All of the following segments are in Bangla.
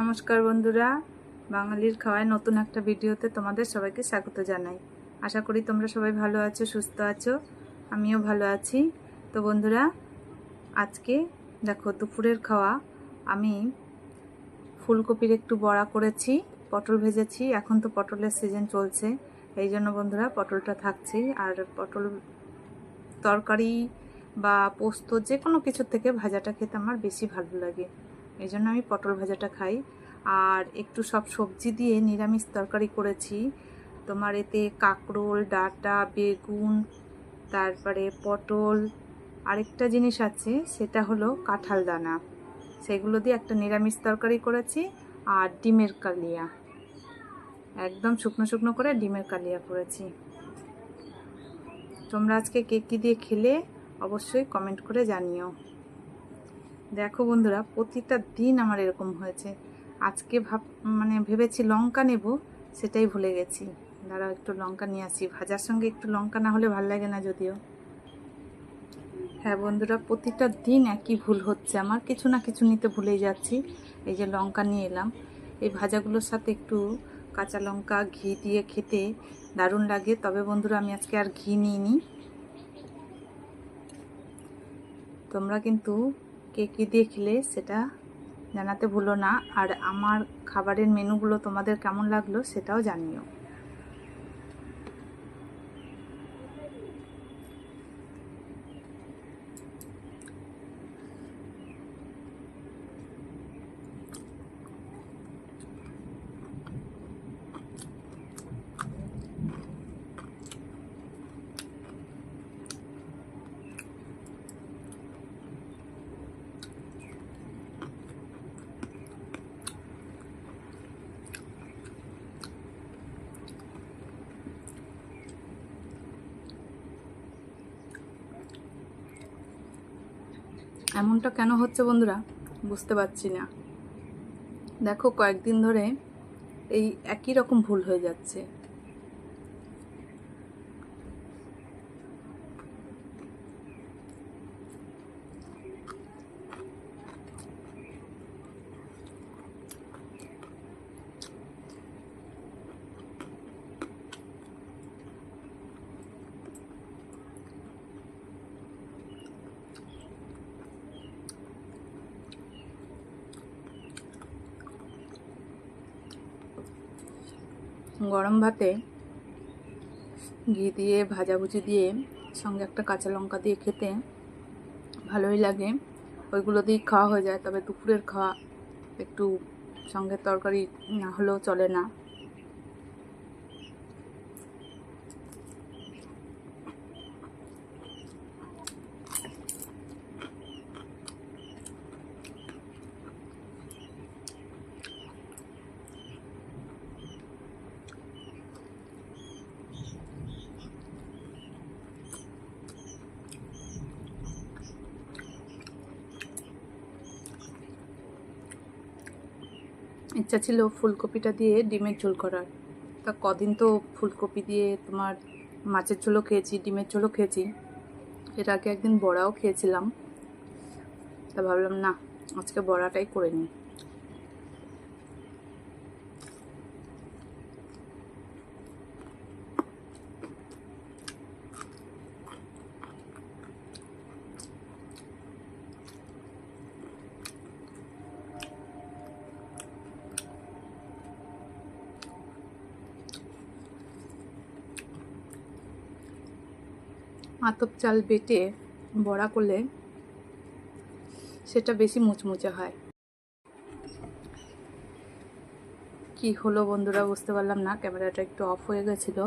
নমস্কার বন্ধুরা। বাঙালির খাওয়ায় নতুন একটা ভিডিওতে তোমাদের সবাইকে স্বাগত জানাই। আশা করি তোমরা সবাই ভালো আছো, সুস্থ আছো, আমিও ভালো আছি। তো বন্ধুরা, আজকে দেখো দুপুরের খাওয়া। আমি ফুলকপির একটু বড়া করেছি, পটল ভেজেছি। এখন তো পটলের সিজন চলছে। এই জন্য বন্ধুরা, পটলটা থাকছে। আর পটল তরকারি বা পোস্ত যে কোনো কিছুর থেকে ভাজাটা খেতে আমার বেশি ভালো লাগে। এই জন্য আমি পটল ভাজাটা খাই। আর একটু সব সবজি দিয়ে নিরামিষ তরকারি করেছি। তোমার এতে কাঁকরোল, ডাঁটা, বেগুন, তারপরে পটল, আরেকটা জিনিস আছে, সেটা হলো কাঁঠাল দানা। সেগুলো দিয়ে একটা নিরামিষ তরকারি করেছি আর ডিমের কালিয়া। একদম শুকনো শুকনো করে ডিমের কালিয়া করেছি। তোমরা আজকে কে কী দিয়ে খেলে অবশ্যই কমেন্ট করে জানিও। দেখো বন্ধুরা, প্রতিটা দিন আমার এরকম হয়েছে। আজকে ভাব মানে ভেবেছি লঙ্কা নেব, সেটাই ভুলে গেছি। দাঁড়াও, একটু লঙ্কা নিয়ে আসি। ভাজার সঙ্গে একটু লঙ্কা না হলে ভালো লাগে না যদিও। হ্যাঁ বন্ধুরা, প্রতিটা দিন একই ভুল হচ্ছে। আমার কিছু না কিছু নিতে ভুলেই যাচ্ছি। এই যে লঙ্কা নিয়ে এলাম। এই ভাজাগুলোর সাথে একটু কাঁচা লঙ্কা, ঘি দিয়ে খেতে দারুণ লাগে। তবে বন্ধুরা, আমি আজকে আর ঘি নিইনি। তোমরা কিন্তু কে কী দিয়ে খেলে সেটা জানাতে ভুলো না। আর আমার খাবারের মেনুগুলো তোমাদের কেমন লাগল সেটাও জানিও। এমনটা কেন হচ্ছে বন্ধুরা? বুঝতে পারছি না। দেখো, কয়েকদিন ধরে এই একই রকম ভুল হয়ে যাচ্ছে। গরম ভাতে ঘি দিয়ে, ভাজাভুজি দিয়ে, সঙ্গে একটা কাঁচা লঙ্কা দিয়ে খেতে ভালোই লাগে। ওইগুলো দিয়েই খাওয়া হয়ে যায়, তবে দুপুরের খাওয়া একটু সঙ্গে তরকারি না হলেও চলে না। ইচ্ছা ছিল ফুলকপিটা দিয়ে ডিমের ঝোল করার। তা কদিন তো ফুলকপি দিয়ে তোমার মাছের ঝোলও খেয়েছি, ডিমের ঝোলও খেয়েছি। এর আগে একদিন বড়াও খেয়েছিলাম। তা ভাবলাম, না, আজকে বড়াটাই করে নিই। আতপ চাল বেটে বড়া করলে সেটা বেশি মুচমুচে হয়। কি হলো বন্ধুরা বুঝতে পারলাম না, ক্যামেরাটা একটু অফ হয়ে গেছিল।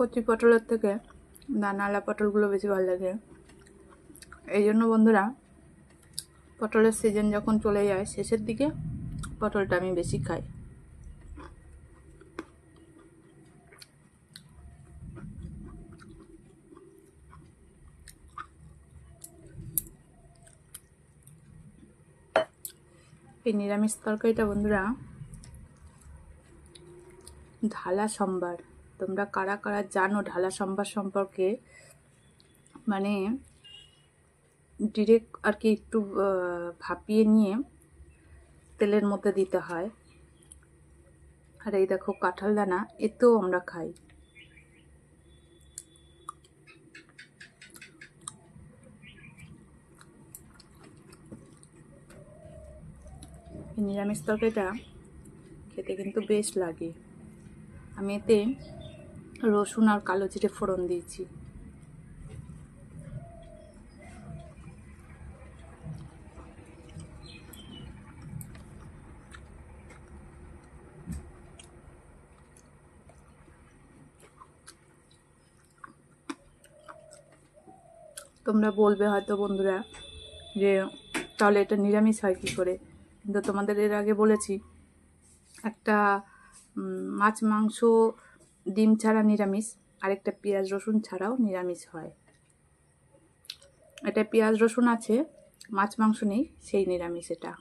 কচি পটলের থেকে দানালা পটলগুলো বেশি ভালো লাগে। এই জন্য বন্ধুরা, পটলের সিজন যখন চলে যায়, শেষের দিকে পটলটা আমি বেশি খাই। এই নিরামিষ তরকারিটা বন্ধুরা, ঢালা সম্বার। তোমরা কারা কারা জানো ঢালা সম্ভার সম্পর্কে? মানে ডিরেক্ট আর কি একটু ভাপিয়ে নিয়ে তেলের মধ্যে দিতে হয়। আর এই দেখো কাঁঠাল দানা, এতেও আমরা খাই। নিরামিষ তরকারিটা খেতে কিন্তু বেশ লাগে। আমি এতে রসুন আর কালো জিরে ফোড়ন দিয়েছি। তোমরা বলবে হয়তো বন্ধুরা যে, তাহলে এটা নিরামিষ হয় কী করে? কিন্তু তোমাদের এর আগে বলেছি, একটা মাছ মাংস ডিম ছাড়া নিরামিষ, আরেকটা পেঁয়াজ, রসুন ছাড়াও নিরামিষ হয়। এটা পেঁয়াজ, রসুন আছে, মাছ, মাংস নেই, সেই নিরামিষ এটা।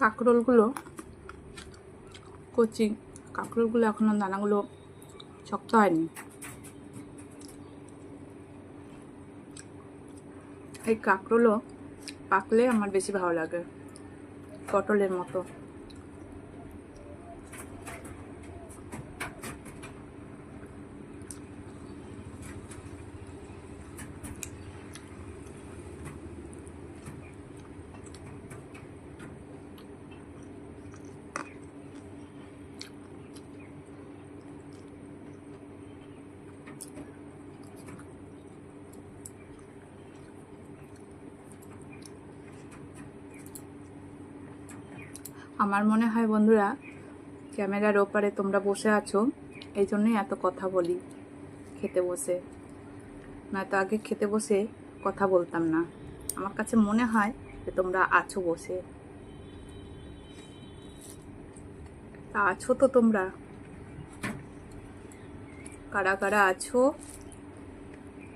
কাঁকরোলগুলো, কচি কাঁকরোলগুলো এখনও দানাগুলো শক্ত হয়নি। এই কাঁকরোলও পাকলে আমার বেশি ভালো লাগে, পটলের মতো। আমার মনে হয় বন্ধুরা, ক্যামেরার ওপারে তোমরা বসে আছো এই জন্যই এত কথা বলি খেতে বসে। নয়তো আগে খেতে বসে কথা বলতাম না। আমার কাছে মনে হয় যে তোমরা আছো বসে। তা আছো তো তোমরা? কারা কারা আছো?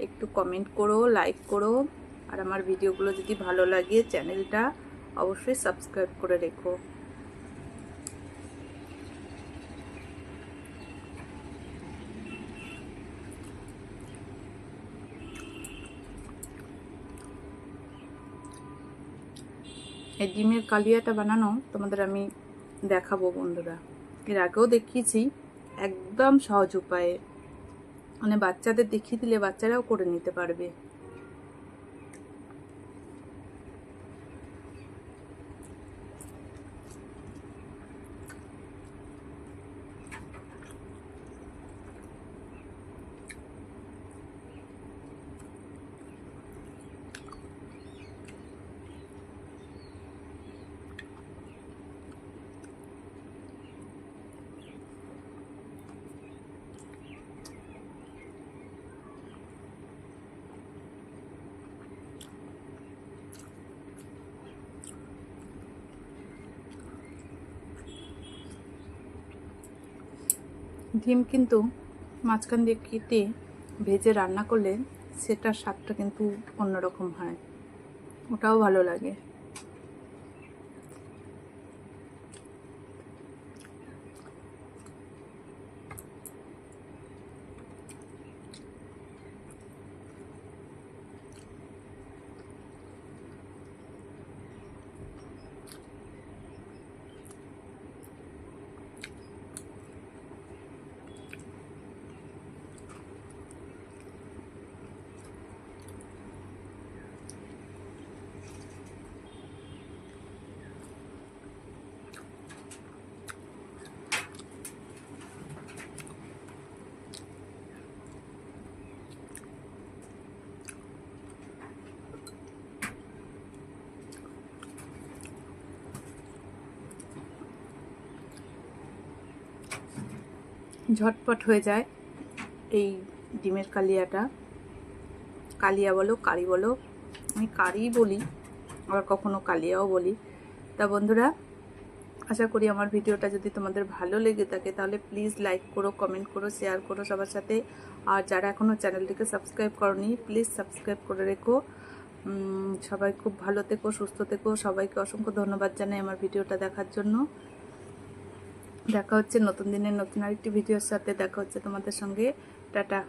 একটু কমেন্ট করো লাইক করো। আর আমার ভিডিওগুলো যদি ভালো লাগে, চ্যানেলটা অবশ্যই সাবস্ক্রাইব করে রেখো। এই ডিমের কালিয়াটা বানানো তোমাদের আমি দেখাবো বন্ধুরা। এর আগেও দেখিয়েছি, একদম সহজ উপায়ে। মানে বাচ্চাদের দেখিয়ে দিলে বাচ্চারাও করে নিতে পারবে। ডিম কিন্তু মাঝখান দিয়ে কেটে ভেজে রান্না করলে সেটার স্বাদটা কিন্তু অন্যরকম হয়। ওটাও ভালো লাগে। ঝটপট হয়ে যায় এই ডিমের কালিয়াটা। কালিয়া বলো, কারি বলো, আমি কারিই বলি, আবার কখনো কালিয়াও বলি। তা বন্ধুরা, আশা করি আমার ভিডিওটা যদি তোমাদের ভালো লেগে থাকে, তাহলে প্লিজ লাইক করো কমেন্ট করো শেয়ার করো সবার সাথে। আর যারা এখনও চ্যানেলটিকে সাবস্ক্রাইব করনি প্লিজ সাবস্ক্রাইব করে রেখো। সবাই খুব ভালো থেকো, সুস্থ থেকো। সবাইকে অসংখ্য ধন্যবাদ জানাই আমার ভিডিওটা দেখার জন্য। দেখা হচ্ছে নতুন দিনের নতুন আরেকটি ভিডিওর সাথে। দেখা হচ্ছে তোমাদের সঙ্গে। টাটা।